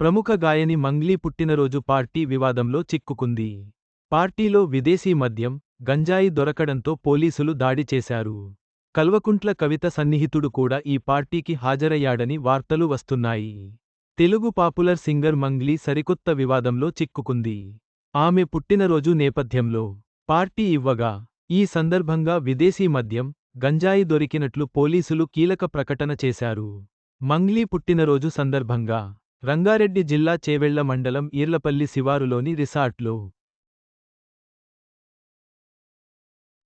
ప్రముఖ గాయని మంగ్లీ పుట్టినరోజు పార్టీ వివాదంలో చిక్కుకుంది. పార్టీలో విదేశీ మద్యం గంజాయి దొరకడంతో పోలీసులు దాడి చేశారు. కల్వకుంట్ల కవిత సన్నిహితుడు కూడా ఈ పార్టీకి హాజరయ్యాడని వార్తలు వస్తున్నాయి. తెలుగు పాపులర్ సింగర్ మంగ్లీ సరికొత్త వివాదంలో చిక్కుకుంది. ఆమె పుట్టినరోజు నేపథ్యంలో పార్టీ ఇవ్వగా ఈ సందర్భంగా విదేశీ మద్యం గంజాయి దొరికినట్లు పోలీసులు కీలక ప్రకటన చేశారు. మంగ్లీ పుట్టినరోజు సందర్భంగా రంగారెడ్డి జిల్లా చేవెళ్ళ మండలం ఈర్లపల్లి శివారులోని రిసార్ట్లో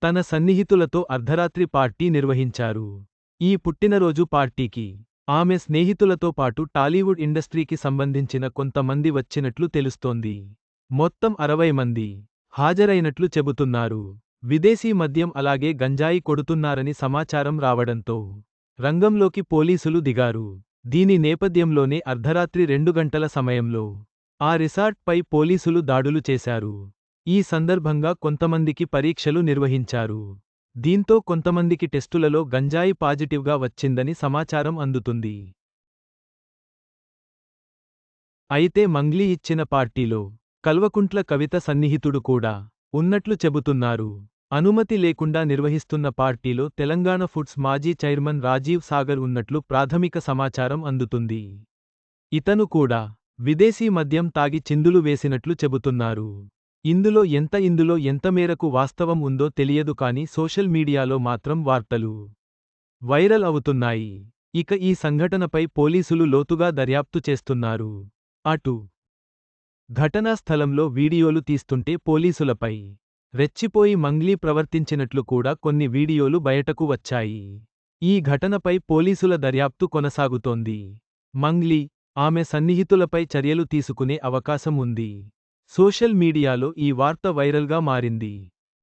తన సన్నిహితులతో అర్ధరాత్రి పార్టీ నిర్వహించారు. ఈ పుట్టినరోజు పార్టీకి ఆమె స్నేహితులతో పాటు టాలీవుడ్ ఇండస్ట్రీకి సంబంధించిన కొంతమంది వచ్చినట్లు తెలుస్తోంది. మొత్తం అరవై మంది హాజరైనట్లు చెబుతున్నారు. విదేశీ మద్యం అలాగే గంజాయి కొడుతున్నారని సమాచారం రావడంతో రంగంలోకి పోలీసులు దిగారు. దీని నేపథ్యంలోనే అర్ధరాత్రి రెండు గంటల సమయంలో ఆ రిసార్ట్పై పోలీసులు దాడులు చేశారు. ఈ సందర్భంగా కొంతమందికి పరీక్షలు నిర్వహించారు. దీంతో కొంతమందికి టెస్టులలో గంజాయి పాజిటివ్గా వచ్చిందని సమాచారం అందుతుంది. అయితే మంగ్లీ ఇచ్చిన పార్టీలో కల్వకుంట్ల కవిత సన్నిహితుడు కూడా ఉన్నట్లు చెబుతున్నారు. అనుమతి లేకుండా నిర్వహిస్తున్న పార్టీలో తెలంగాణ ఫుడ్స్ మాజీ చైర్మన్ రాజీవ్ సాగర్ ఉన్నట్లు ప్రాథమిక సమాచారం అందుతుంది. ఇతను కూడా విదేశీ మద్యం తాగి చిందులు వేసినట్లు చెబుతున్నారు. ఇందులో ఎంత ఇందులో ఎంత మేరకు వాస్తవం ఉందో తెలియదు కాని సోషల్ మీడియాలో మాత్రం వార్తలు వైరల్ అవుతున్నాయి. ఇక ఈ సంఘటనపై పోలీసులు లోతుగా దర్యాప్తు చేస్తున్నారు. అటు ఘటనా స్థలంలో వీడియోలు తీస్తుంటే పోలీసులపై రెచ్చిపోయి మంగ్లీ ప్రవర్తించినట్లు కూడా కొన్ని వీడియోలు బయటకు వచ్చాయి. ఈ ఘటనపై పోలీసుల దర్యాప్తు కొనసాగుతోంది. మంగ్లీ ఆమె సన్నిహితులపై చర్యలు తీసుకునే అవకాశం ఉంది. సోషల్ మీడియాలో ఈ వార్త వైరల్గా మారింది.